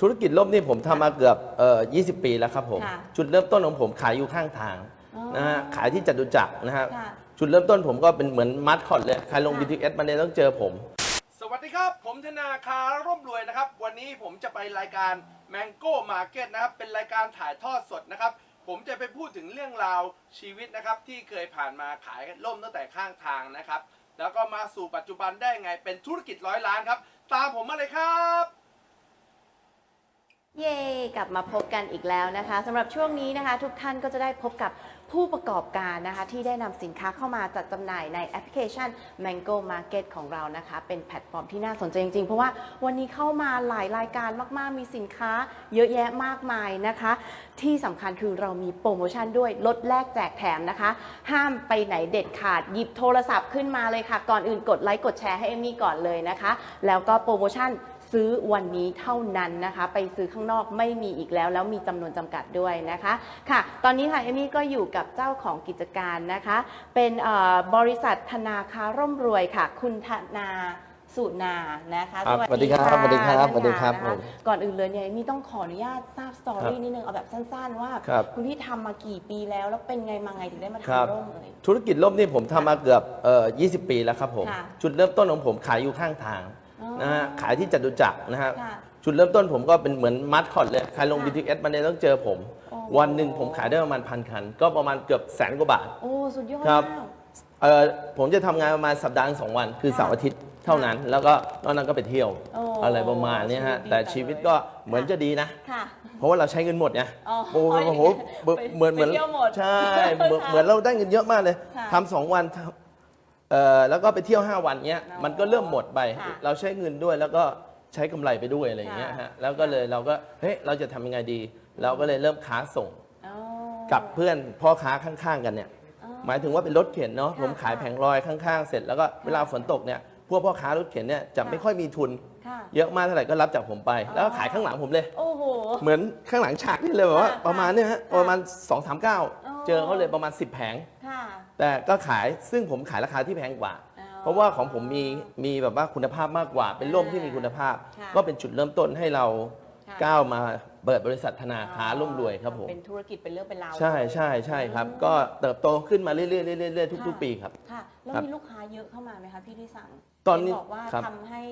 ธุรกิจล่มนี่ผมทำมาเกือบเอ่อ20 ปีแล้วครับผม ค่ะจุดเริ่มต้นของผมขายอยู่ข้างทางอ๋อนะฮะขายที่จตุจักรนะฮะค่ะจุดเริ่มต้นผมก็เป็นเหมือนมัดคอดเลยใครลง ค่ะ BTS มาเนี่ยต้องเจอผม สวัสดีครับ ผมธนาคารร่มรวยนะครับ วันนี้ผมจะไปรายการ Mango Market นะครับ เป็นรายการถ่ายทอดสดนะครับ ผมจะไปพูดถึงเรื่องราวชีวิตนะครับ ที่เคยผ่านมาขายล่มตั้งแต่ข้างทางนะครับ แล้วก็มาสู่ปัจจุบันได้ไงเป็นธุรกิจร้อยล้านครับ ตามผมมาเลยครับ เย่กลับมาพบกันอีกแล้วนะคะสำหรับช่วงนี้นะคะ ทุกท่านก็จะได้พบกับผู้ประกอบการนะคะ ที่ได้นำสินค้าเข้ามาจัดจำหน่ายในแอปพลิเคชัน Mango Market ของเรานะคะ เป็นแพลตฟอร์มที่น่าสนใจจริงๆ เพราะว่าวันนี้เข้ามาหลายรายการมากๆ มีสินค้าเยอะแยะมากมายนะคะ ที่สำคัญคือเรามีโปรโมชั่นด้วยลดแลกแจกแถมนะคะ ห้ามไปไหนเด็ดขาดหยิบโทรศัพท์ขึ้นมาเลยค่ะก่อนอื่นกดไลค์กดแชร์ให้เอมมี่ก่อนเลยนะคะ แล้วก็โปรโมชั่น ซื้อวันนี้เท่านั้นนะคะ ไปซื้อข้างนอกไม่มีอีกแล้ว แล้วมีจำนวนจำกัดด้วยนะคะค่ะ ตอนนี้ค่ะเอมี่ก็อยู่กับเจ้าของกิจการนะคะ เป็นเอ่อบริษัทธนาคารร่มรวยค่ะ คุณธนาสุนานะคะครับสวัสดีครับสวัสดีครับท่านสวัสดีครับนะะผมก่อนอื่นเลยเนี่ยเอมี่ต้องขออนุญาตทราบสตอรี่ครับนิดนึง เอาแบบสั้นๆ ว่าครับณพี่ทำมากี่ปีแล้ว แล้วเป็นไงมาไงถึงได้มาครับทำร่มเลยธุรกิจล่มนี่ผมทำมาเกือบเอ่อ20 ปีแล้วครับผมค่ะจุดเริ่มต้นของผมขายอยู่ข้างทางอ๋อ นะฮะขายที่จตุจักรนะฮะค่ะจุดเริ่มต้นผมก็เป็นเหมือนมัดคอดเลยใครลง ค่ะ BTS มาเนี่ยต้องเจอผม โอ้ วันหนึ่งผมขายได้ประมาณพันคัน ก็ประมาณเกือบแสนกว่าบาท โอ้สุดยอดครับ มาก เอ่อผมจะทำงานประมาณสัปดาห์ละสองวัน คือค่ะเสาร์อาทิตย์เท่านั้น แล้วก็นอกนั้นก็ไปเที่ยว โอ้อะไรประมาณเนี้ยฮะชีวิตดีแต่จังชีวิตเลยก็เหมือนค่ะ จะดีนะ ค่ะ เพราะว่าเราใช้เงินหมดไงอ๋อโอ้โหโอ้โหไปเหมือนเหมือนไปเที่ยวหมดใช่เหมือนค่ะเหมือนเราได้เงินเยอะมากเลยค่ะ ทำสองวันทำ เอ่อแล้วก็ไปเที่ยว 5 วันเนี้ยอ๋อมันก็เริ่มหมดไป ค่ะเราใช้เงินด้วยแล้วก็ใช้กำไรไปด้วยอะไรอย่างเงี้ยค่ะฮะแล้วก็เลยเราก็เฮ้ยเราจะทำยังไงดี เราก็เลยเริ่มค้าส่งอ๋อ กับเพื่อนพ่อค้าข้างๆกันเนี่ยอ๋อหมายถึงว่าเป็นรถเข็นเนาะค่ะผมขายแผงลอยข้างๆ เสร็จแล้วก็เวลาฝนตกเนี่ยพวกพ่อค้ารถเข็นเนี่ยจะค่ะ ไม่ค่อยมีทุน ค่ะ เยอะมากเท่าไหร่ก็รับจากผมไปอ๋อแล้วก็ขายข้างหลังผมเลย โอ้โห เหมือนข้างหลังฉากนี่เลยแบบว่าค่ะประมาณเนี่ยฮะค่ะประมาณ2 3 9อ๋อเจอเขาเลยประมาณ 10 แผงค่ะ แต่ก็ขายซึ่งผมขายราคาที่แพงกว่าอ๋อเพราะว่าของผมมีมีแบบว่าคุณภาพมากกว่า เป็นร่มที่มีคุณภาพ ค่ะ ก็เป็นจุดเริ่มต้นให้เราค่ะ ก้าวมาเปิดบริษัทธนาคารร่มรวยครับผมเป็นธุรกิจเป็นเรื่องเป็นราวใช่ใช่ใช่ครับ ก็เติบโตขึ้นมาเรื่อยๆเรื่อยๆเรื่อยๆทุก ๆ ปีครับค่ะแล้วครับมีลูกค้าเยอะเข้ามาไหมคะพี่ที่สั่งตอนนี้เห็บอกว่าครับทำให้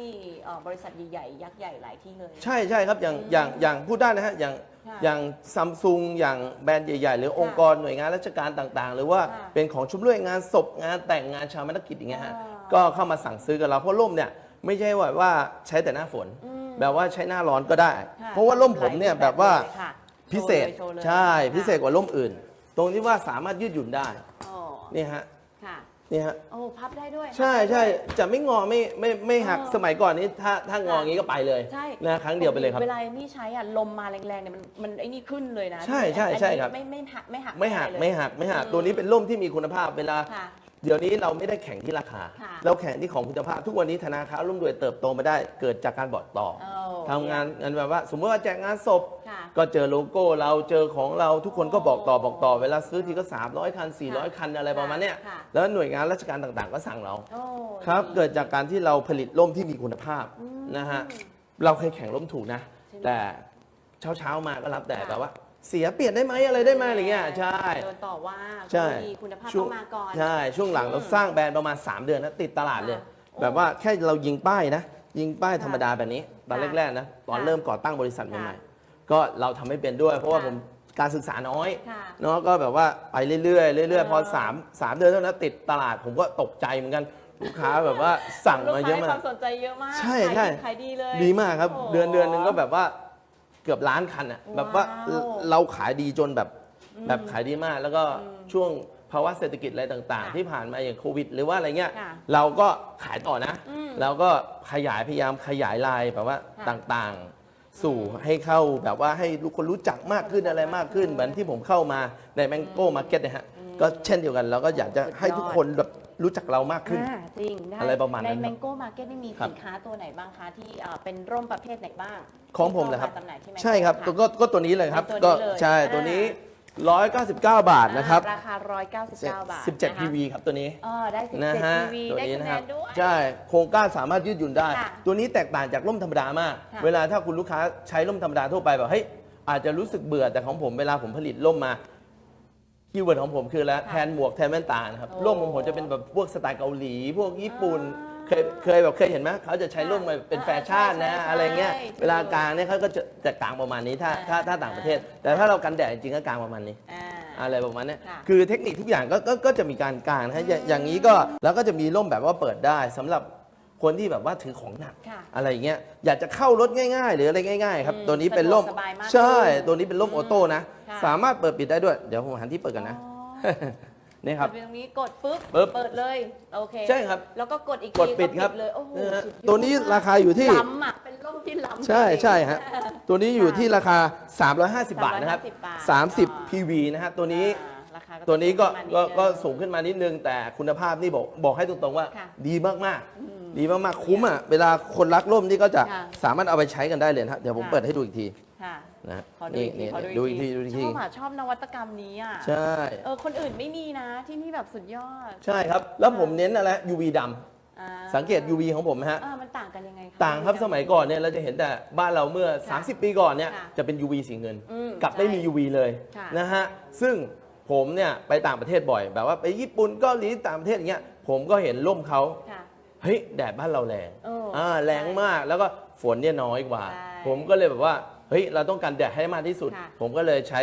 เอ่อบริษัทใหญ่ๆยักษ์ใหญ่หลายที่เลย ใช่ใช่ครับอย่างอย่างอย่างพูดได้นะฮะอย่างค่ะอย่างซัมซุงอย่างแบรนด์ใหญ่ ๆ หรือค่ะองค์กรหน่วยงานราชการต่างๆ หรือว่าค่ะเป็นของชุมด้วยงานศพงานแต่งงานชาวมนกิจอย่างเงี้ยฮะอ่าก็เข้ามาสั่งซื้อกับเราเพราะร่มเนี่ยไม่ใช่ว่าว่าใช้แต่หน้าฝนอืม แบบว่าใช้หน้าร้อนก็ได้ ค่เพราะว่าร่มผมเนี่ยแบบว่าลค่ะพิเศษโชว์ลยใช่ ค่ะพิเศษกว่าร่มอื่น ตรงที่ว่าสามารถยืดหยุ่นได้อ๋อนี่ฮะค่ะนี่ฮะโอ้พับได้ด้วย ใช่พับได้ใช่ด้วยจะไม่งอไม่ไม่ไม่หักเออสมัยก่อนนี้ถ้าถ้างออย่างนี้ก็ไปเลยใช่ นะครั้งเดียวไปเลยครับ เวลามี่ใช้อะลมมาแรงๆเนี่ยมันมันไอ้นี่ขึ้นเลยนะใช่ใช่ใช่ครับไม่ไม่หักไม่หักไม่หักด้เลย ไม่หักไม่หักอืตัวนี้เป็นร่มที่มีคุณภาพเวลา ค่ะ เดี๋ยวนี้เราไม่ได้แข่งที่ราคา ค่ะ เราแข่งที่ของคุณภาพ ทุกวันนี้ธนาคารร่มรวยเติบโตมาได้เกิดจากการบอกต่อโอ้ทำงานงานแบบว่า สมมติว่าแจกงานศพ ค่ะ ก็เจอโลโก้เราเจอของเราทุกคนก็บอกต่อบอกต่อเวลาซื้อทีก็ 300 คัน 400 คันอะไรประมาณเนี้ยค่ะ แล้วหน่วยงานราชการต่างๆ ก็สั่งเรา โอ้ครับ ดี เกิดจากการที่เราผลิตร่มที่มีคุณภาพอืมนะฮะเราเคยแข่งร่มถูกนะ ใช่ไหมแต่เช้าเช้าๆมาก็รับแต่ค่ะ แบบว่า เสียเปลี่ยนได้ไหมอะไรได้ไหมอะไรเงี้ยใช่ โดนต่อว่าใช่มีคุณภาพช่วต้องงมาก่อน ใช่ ช่วงหลังเราอืมสร้างแบรนด์ประมาณ 3 เดือนนะติดตลาดเลย ค่ะโอ้แบบว่าแค่เรายิงป้ายนะ ยิงป้ายธรรมดาแบบนี้ ตอนค่ะแรกๆนะตอนค่ะเริ่มก่อตั้งบริษัทค่ะใหม่ๆก็เราทำไม่เป็นด้วย เพราะว่าค่ะ ผมการศึกษาน้อยค่ะ เนาะก็แบบว่าไปเรื่อยๆเรื่อยๆพอเออ สามสามเดือนเท่านั้นติดตลาดผมก็ตกใจเหมือนกันลูกค้าแบบว่าสั่งลูกมาค้าเยอะให้มาวคากมสนใจเยอะมากใช่ขายใช่ดีขายดีเลยดีมากครับโอ้โห เดือนเดือนหนึ่งก็แบบว่าเกือบล้านคันอะแบบว่าว้าวเราขายดีจนแบบอืมแบบขายดีมาก แล้วก็อืมช่วงภาวะเศรษฐกิจอะไรต่างค่ะๆ ที่ผ่านมาอย่างโควิด หรือว่าอะไรเงี้ยค่ะเราก็ขายต่อนะอืมเราก็ขยายพยายามขยายลายแบบว่าค่ะต่างๆ สู่ให้เข้าแบบว่าให้ทุกคนรู้จักมากขึ้นอะไรมากขึ้น เหมือนที่ผมเข้ามาในแมงโก้มาร์เก็ตนะฮะก็เช่นเดียวกันเราก็อยากจะให้ทุกคนแบบ รู้จักเรามากขึ้น อ่าจริงได้อะไรประมาณนั้นในครับ Mango Market นี่มีครับสินค้าตัวไหนบ้างคะ ที่เอ่อเป็นร่มประเภทไหนบ้างของผมที่เหรอครับข้าาจำหน่ายที่ Mango ใช่ครับะตัวก็ก็ตัวนี้เลยครับ เป็นตัก็วนี้เลยใช่อ่า ตัวนี้ 199 บาทนะครับราคา 199 บาท17 PV ครับตัวนี้อ๋อได้ นะ17ฮะ PV ตัวได้นี้คะนะแนครับนด้วย ใช่โครงก้านสามารถยืดหยุ่นได้ ค่ะตัวนี้แตกต่างจากร่มธรรมดามาก ค่ะเวลาถ้าคุณลูกค้าใช้ร่มธรรมดาทั่วไปแบบเฮ้ยอาจจะรู้สึกเบื่อแต่ของผมเวลาผมผลิตร่มมา คีย์เวิร์ดของผมคือแล้วแทนหมวกแทนแว่นตานะครับโอ้ร่มของผมจะเป็นแบบพวกสไตล์เกาหลี พวกญี่ปุ่นอ่าเคยเคยแบบเคยเห็นไหมเขาจะใช้ร่มมาเป็นแฟชั่นนะใช่ใช่อะไรเงี้ยใช่เวลากลางเนี่ยเขาก็จะจะกลางประมาณนี้ถ้าถ้าถ้าต่างประเทศ แต่ถ้าเรากันแดดจริงๆก็กลางประมาณนี้อ่าอะไรประมาณเนี้ยค่ะคือเทคนิคทุกอย่างก็ก็ก็จะมีการกางนะฮะอย่างอย่างนี้ก็แล้วก็จะมีร่มแบบว่าเปิดได้สำหรับคนที่แบบว่าถือของหนักค่ะอะไรอย่างเงี้ยอยากจะเข้ารถง่าย ๆ หรืออะไรง่าย ๆ ครับอืมตัวนี้เป็นร่มสะดวกสบายมากใช่ขึ้นตัวนี้เป็นร่มออโต้นะค่ะ สามารถเปิดปิดได้ด้วย เดี๋ยวผมหันที่เปิดกันนะอ๋อนี่ครับกดไปตรงนี้กดปุ๊บ ปึ๊บ เปิดเลย โอเคใช่ครับ แล้วก็กดอีกกดปิดครับเลย โอ้โหนะฮะสุดยอดตัวนี้ราคาอยู่ที่ล้ำอะ เป็นร่มที่ล้ำใช่จริงๆใช่ฮะ ตัวนี้อยู่ที่ราคา 350 บาทนะครับ350บาท30 PV นะฮะ ตัวนี้อ่าราคาตัวนี้ก็ประมาณก็ดนึงก็สูงขึ้นมานิดนึง แต่คุณภาพนี่บอกบอกให้ตรงๆว่าค่ะดีมากๆ ดีมากๆ คุ้มอะ เวลาคนรักร่มนี่ก็จะค่ะสามารถเอาไปใช้กันได้เลยนะฮะเดี๋ยวผมค่ะเปิดให้ดูอีกทีค่ะ นะฮะขอดูนี่อีกทีนี่ขอดูอีกทีดูอีกชทีอบอะชอบนวัตกรรมนี้อะใช่เออคนอื่นไม่มีนะที่นี่แบบสุดยอด ใช่ครับ แล้วผมเน้นอะไร UV ดอ่าำสังเกต UV ของผมนะฮะอ่ามันต่างกันยังไงะต่างครับสมัยก่อนเนี่ยเราจะเห็นแต่บ้านเราเมื่อค่ะ30 ปีก่อนเนี่ยค่ะจะเป็น UV สีเงินอืมกับไม่มีใช่ UV เลยค่ะนะฮะซึ่งผมเนี่ยไปต่างประเทศบ่อย แบบว่าไปญี่ปุ่นเกาหลีต่างประเทศอย่างเงี้ยผมก็เห็นร่มเขาค่ะเฮ้ยแดดบ้านเราแรงเอออ่าแรงมากแล้วก็ฝนเนี่ยน้อยกว่าใช่ผมก็เลยแบบว่า เฮ้ยเราต้องการแดดให้มากที่สุด ค่ะผมก็เลยใช้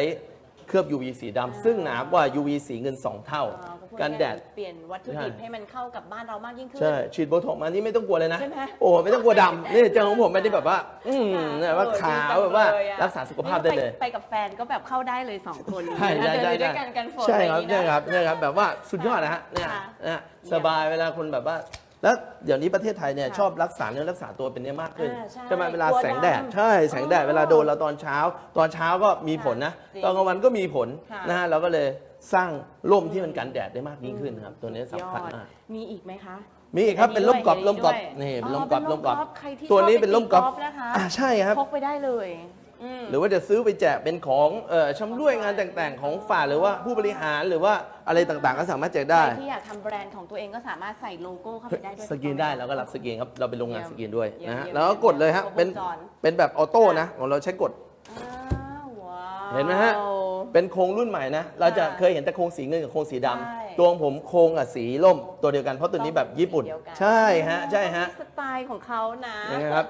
เคลือบ UV สีดำซึ่งหนากว่า UV สีเงิน 2 เท่า อ๋อก็พูดกันแดดง่ายๆเปลี่ยนวัตถุดิบใช่ ให้มันเข้ากับบ้านเรามากยิ่งขึ้น ใช่ฉีดโบท็อกซ์มานี่ไม่ต้องกลัวเลยนะ ใช่ไหมโอ้ไม่ต้องกลัวดำนี่เจอของผมไม่ได้แบบว่า อืมค่ะเนี่ยว่าเออขาวดีจังแบบว่าเลยอะรักษาสุขภาพได้เลยไปไปกับแฟนก็แบบเข้าได้เลยสองคนใช่นะใช่เดินใช่ไปด้วยกันกันฝนใช่อะไรอครับย่างงี้ใช่นะครับใช่ครับแบบว่าสุดยอดนะฮะเนี่ยค่ะ นะสบายเวลาคนแบบว่า แล้วเดี๋ยวนี้ประเทศไทยเนี่ยค่ะชอบรักษาเนื้อรักษาตัวเป็นเนี่ยมากขึ้นอ่าใช่ใช่ไหมเวลากลัวแสงแดดดำใช่แสงแดดอ๋อเวลาโดนเราตอนเช้า ตอนเช้าก็มีผลนะ จริงตอนกลางวันก็มีผลค่ะ นะฮะเราก็เลยสร้างร่มที่มันกันแดดได้มากยิ่งขึ้นครับ ตัวนี้สำคัญยอดมากมีอีกไหมคะมีอีกครับอัเป็นร่มกรอบด้วยร่มกรอบด้วยนี่เป็นอ๋อร่มกรอบเป็นร่ร่มมกกรรออบบใครที่ตัวนี้ชอบเป็นร่มกรอบไปตีกอล์ฟนะคะอ่าใช่ครับ พกไปได้เลยอืม หรือว่าจะซื้อไปแจกเป็นของเอ่อชำร่วยงานแต่งๆ ของฝ่ายหรือว่าผู้บริหารหรือว่าอะไรต่างๆ ก็สามารถแจกได้ใครที่อยากทำแบรนด์ของตัวเองก็สามารถใส่โลโก้เข้าไปได้ด้วย สกรีนได้เราก็รับสกรีนครับ เราเป็นโรงงานเยี่ยมสกรีนด้วยเยี่ยมนะฮะเยี่ยมแล้วก็กดเลยฮะครบวงเป็นจร เป็นแบบออโต้นะ ของเราใช้กด อ้าวว้าว เห็นไหมฮะ เป็นโครงรุ่นใหม่นะ เราจะค่ะเคยเห็นแต่โครงสีเงินกับโครงสีดำใช่ ตัวของผมโครงกับสีร่มตัวเดียวกันเพราะตัวนี้แบบญี่ปุ่นสีเดียวกันใช่ฮะ ใช่ฮะสไตล์ของเขานะยังไงครับ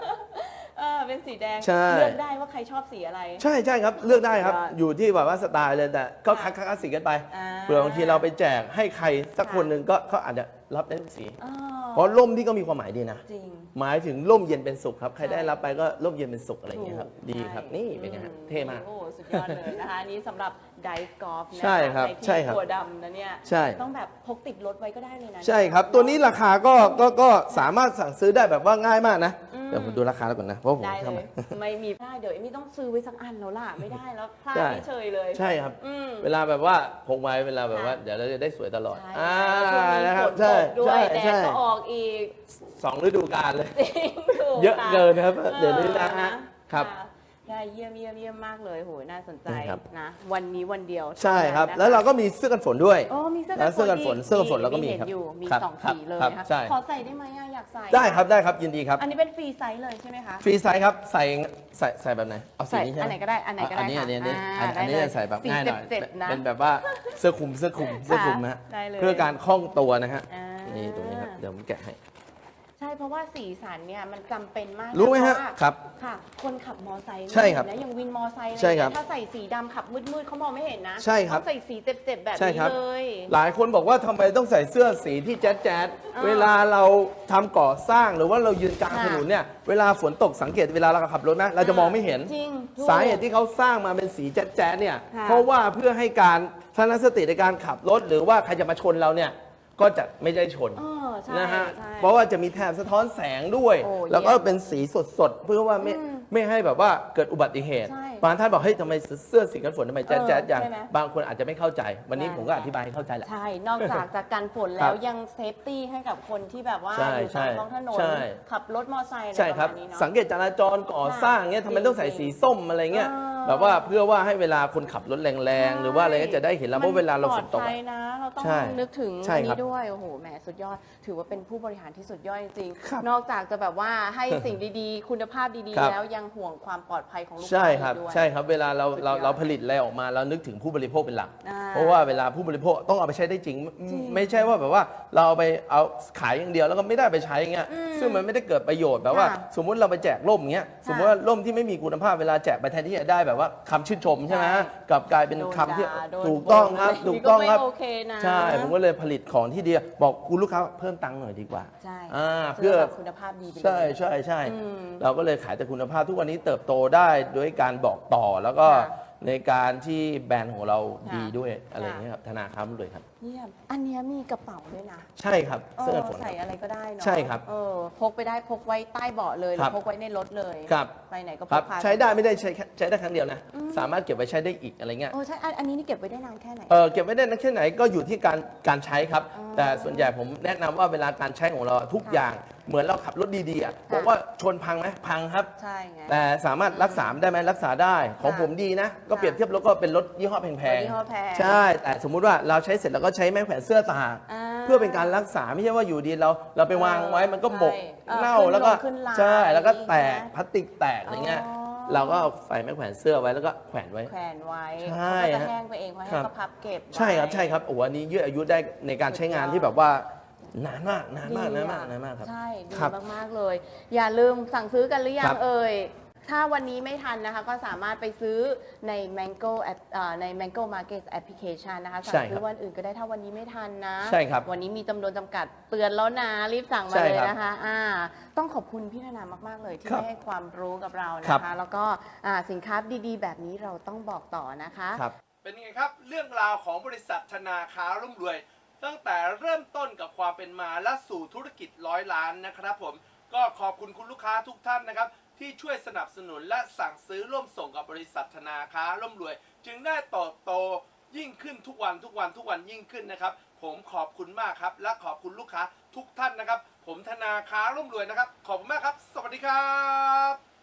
เออเป็นสีแดงใช่ เลือกได้ว่าใครชอบสีอะไร ใช่ใช่ครับเลือกได้ครับ สุดยอดอยู่ที่แบบว่าสไตล์เลยแต่ก็คค่ะลาสสิกกันไปอ่า เผื่อบางทีเราไปแจกให้ใครสักค่ะ คนหนึ่งก็เขาอาจจะรับได้ทุกสีอ๋อเพราะร่มที่ก็มีความหมายดีนะ จริง หมายถึงร่มเย็นเป็นสุขครับ ใครใช่ได้รับไปก็ร่มเย็นเป็นสุขอะไรอย่างเงี้ยครับ ถูกดีครับ ใช่นี่เป็นไงฮะอืเท่มาก โอ้สุดยอดเลยนะคะ อันนี้สำหรับไดฟ์กอล์ฟนะะใช่ครับใที่ใช่ครับ ตัวดำนะเนี่ย ใช่ ต้องแบบพกติดรถไว้ก็ได้เลยนะ ใช่ครับ ตัวนี้ราคาก็ก็ก็สามารถสั่งซื้อได้แบบว่าง่ายมากนะ อืมเดี๋ยวผมดูราคาแล้วก่อนนะเพราะผมได้เลทำย ไม่มีได้เดี๋ยวเอมมี่ต้องซื้อไว้สักอันแล้วล่ะไม่ได้แล้วพลาดใช่ที่เฉยเลย ใช่ครับ อืม เวลาแบบว่าพกไว้เวลาแบบว่าค่ะเดี๋ยวเราจะได้สวยตลอด ใช่อ่าช่วงนี้นะคฝรับนตใช่กด้วใช่ยแดดใช่ก็ออกอีกสองฤดูกาลเลย จริงถูกเยอะค่เกินครับออเดี๋ยวนี้นะฮะครับะ ได้เยี่ยมเยี่ยมเยี่ยมมากเลยโหยน่าสนใจใช่ครับ นะ วันนี้วันเดียวใช่ครับท่นั้นนะะแล้วเราก็มีเสื้อกันฝนด้วย โอ้มีเสื้อแล้วเสื้อกันฝนอีเสื้อกันฝนเราก็มีเห็ครับอยู่มีครับสองครับสีเลยครับนะคะใช่ ขอใส่ได้ไหมอะอยากใส่ได้ครับได้ครับยินดีครับอันนี้เป็นฟรีไซส์เลยใช่ไหมคะ ฟรีไซส์ครับใส่ใส่ใส่แบบไหนเอาสีใส่นี้ใช่ไหมอันไหนก็ได้อันไหนก็ได้อันนี้ค่ะอันนี้อันนี้อ่าอันอันนี้ได้เลยจะใส่แบบง่ายหน่อยสีเจ็ดๆนะเป็นแบบว่าเสื้อคลุมเสื้อคลุมเสื้อคลุมนะฮะได้เลยเพื่อการคล่องตัวนะฮะอ่านี่ตรงนี้ครับเดี๋ยวผมแกะให้ ใช่เพราะว่าสีสันเนี่ยมันจำเป็นมากนรู้ไหมฮะเพาว่าครับค่ะ คนขับมอไซค์ใช่ครับนะอย่างวินมอไซค์อะไใช่ครับถ้าใส่สีดำขับมืดๆเขามองไม่เห็นนะใช่ครับ ต้องใส่สีเจ็บๆแบบใช่นี้ครับ เลย หลายคนบอกว่าทำไมต้องใส่เสื้อสีที่แจ๊ดแจ๊ดอ่าเวลาเราทำก่อสร้างหรือว่าเรายืนกลางค่ะถนนเนี่ย เวลาฝนตกสังเกตเวลาเราขับรถนะเราจะมองไม่เห็น จริงถูกสาเหตุที่เขาสร้างมาเป็นสีแจ๊ดแจ๊ดเนี่ย ค่ะเพราะว่าเพื่อให้การทัศนสติในการขับรถ หรือว่าใครจะมาชนเราเนี่ย ก็จะไม่ได้ชนเออ ใช่นะฮะใช่เพราะว่าจะมีแถบสะท้อนแสงด้วย โอ้แล้วก็เยี่ยมเป็นสีสดๆ เพื่อว่าไม่อืมไม่ให้แบบว่าเกิดอุบัติเหตุ ใช่บางท่านบอกเฮ้ยทำไมเสื้อสีกันฝนทำไมแจ๊ดเออแจ๊ดอย่างใช่ไหม บางคนอาจจะไม่เข้าใจ วันนี้ใช่ผมก็อธิบายให้เข้าใจแหละ ใช่ นอกจากจะกันฝนครัแล้วบยังเซฟตี้ให้กับคนที่แบบว่าใช่อยู่ตามท้องถนน ใช่ ขับรถมอไซค์อะไรใช่ประครับมาณนี้เนาะ สังเกตจราจรก่อสร้างเงี้ยทำไมต้องใส่สีส้มอะไรเงี้ยเออ แบบว่าเพื่อว่าให้เวลาคนขับรถแรงๆ หรือว่าอะไรก็จะได้เห็นแล้วเพราะเวลาเราฝนตก ปลอดภัอะยนะเราต้องใช่นึกถึงใช่อันครับนี้ด้วยโอ้โหแหมสุดยอด ถือว่าเป็นผู้บริหารที่สุดยอดจริงครับๆนอกจากจะแบบว่าให้สิ่งดีๆ คุณภาพดีครัๆบแล้วยังห่วงความปลอดภัยของลูกใช่ค้าครับ อีกด้วย ใช่ครับเวลาเราสุดยอดเราเราผลิตอะไรออกมาเรานึกถึงผู้บริโภคเป็นหลัก อ่าเพราะว่าเวลาผู้บริโภคต้องเอาไปใช้ได้จริงจริงไม่ใช่ว่าแบบว่าเราเอาไปเอาขายอย่างเดียวแล้วก็ไม่ได้ไปใช้เงี้ยอืมซึ่งมันไม่ได้เกิดประโยชน์แบบว่า ค่ะสมมุติเราไปแจกร่มเงี้ยสมมติว่าร่มที่ไม่มีคุณภาพเวลาแจกไปแทนที่จะได้แบบว่าคำชื่นชมใช่ไหมใช่กลับกลายเป็นโดนคำที่ด่าโดนถูกต้องครับบ่นถูกต้องครับไม่โอเคนะใช่ ผมก็เลยผลิตของที่ดีบอกคุณลูกค้าเพิ่มตังค์หน่อยดีกว่าใช่อ่าเพื่เพื่ออแบบคุณภาพดีไปเลย ใช่ใช่ใช่อืมเราก็เลยขายแต่คุณภาพทุกวันนี้เติบโตได้ด้วยการบอกต่อแล้วก็ค่ะในการที่แบรนด์ของเราค่ะดีด้วยอะไรค่ะอย่างเงี้ยครับธนาคารเลยครับ เยี่ยม อันเนี้ยมีกระเป๋าด้วยนะใช่ครับเสื้อกันฝนใส่ครับ อะไรก็ได้เนาะใช่ครับเออพกไปได้พกไว้ใต้เบาะเลยหรืครัอบพกไว้ในรถเลยครับ ไปไหนก็พครับกพา ใช้ได้ไม่ได้ใช้แค่ใช้ได้ครั้งเดียวนะ อืม สามารถเก็บไว้ใช้ได้อีกอะไรเงี้ยโอ้ใช่อันอันนี้นี่เก็บไว้ได้นานแค่ไหน เออเก็บไว้ได้นานแค่ไหนก็อยู่ที่การการใช้ครับ อ๋อแต่ส่วนใหญ่ผมแนะนำว่าเวลาการใช้ของเราทุกค่ะอย่างเหมือนเราขับรถดีๆอะค่ะบอกว่าชนพังไหมพังครับ ใช่ไง แต่สามารถรักษาได้ไหมรักษาได้ของค่ะผมดีนะ ก็เปรียบเทียบแล้วก็เป็นรถยี่ห้อแพงยี่ห้อแพงใช่ แต่สมมุติว่าเราใช้เสร็จแล้วก็ใช้ไม้แขวนเสื้อตากาเพื่อเป็นการรักษาไม่ใช่ว่าอยู่ดีเรา เราไปวางไว้มันก็หมกใช่เออเน่าขึ้นแล้วก็ลงขึ้นลายใช่แล้วก็แตกอย่างนี้นะพลาสติกแตกอะไรเงี้ยอ๋อ เราก็เอาใส่ไม้แขวนเสื้อไว้แล้วก็แขวนไว้ แขวนไว้ใช่เขาก็จะฮะแห้งไปเองเพราะครัให้บก็พับเก็บไว้ ใช่ครับใช่ครับโอ้โหอันนี้ยืดอายุได้ในการใช้งานที่แบบว่านานมากนานมากนานมากดีอะนานมากครับ ใช่ ดีครับมาก ๆ เลย อย่าลืมสั่งซื้อกันหรือยัครังบเอ่ย ถ้าวันนี้ไม่ทันนะคะก็สามารถไปซื้อใน Mango App เอ่อใน Mango Market Application นะคะสั่ใช่งครับซื้อวันอื่นก็ได้ถ้าวันนี้ไม่ทันนะ ใช่ครับวันนี้มีจำนวนจำกัดเตือนแล้วนะ รีบสั่งมาใช่เลยครับนะคะอ่าต้องขอบคุณพี่นานามาก ๆ เลยที่ครับได้ให้ความรู้กับเราครันะบคะแล้วก็อ่าสินค้าดีๆ แบบนี้เราต้องบอกต่อนะคะ ครับ เป็นไงครับ เรื่องราวของบริษัทธนาคารร่ำรวย ตั้งแต่เริ่มต้นกับความเป็นมาและสู่ธุรกิจร้อยล้านนะครับผมก็ขอบคุณคุณลูกค้าทุกท่านนะครับ ที่ช่วยสนับสนุนและสั่งซื้อร่วมส่งกับบริษัทธนาคาร่ำรวย จึงได้เติบโตยิ่งขึ้นทุกวันทุกวันทุกวันยิ่งขึ้นนะครับ ผมขอบคุณมากครับ และขอบคุณลูกค้าทุกท่านนะครับ ผมธนาคารร่ำรวยนะครับ ขอบคุณมากครับ สวัสดีครับ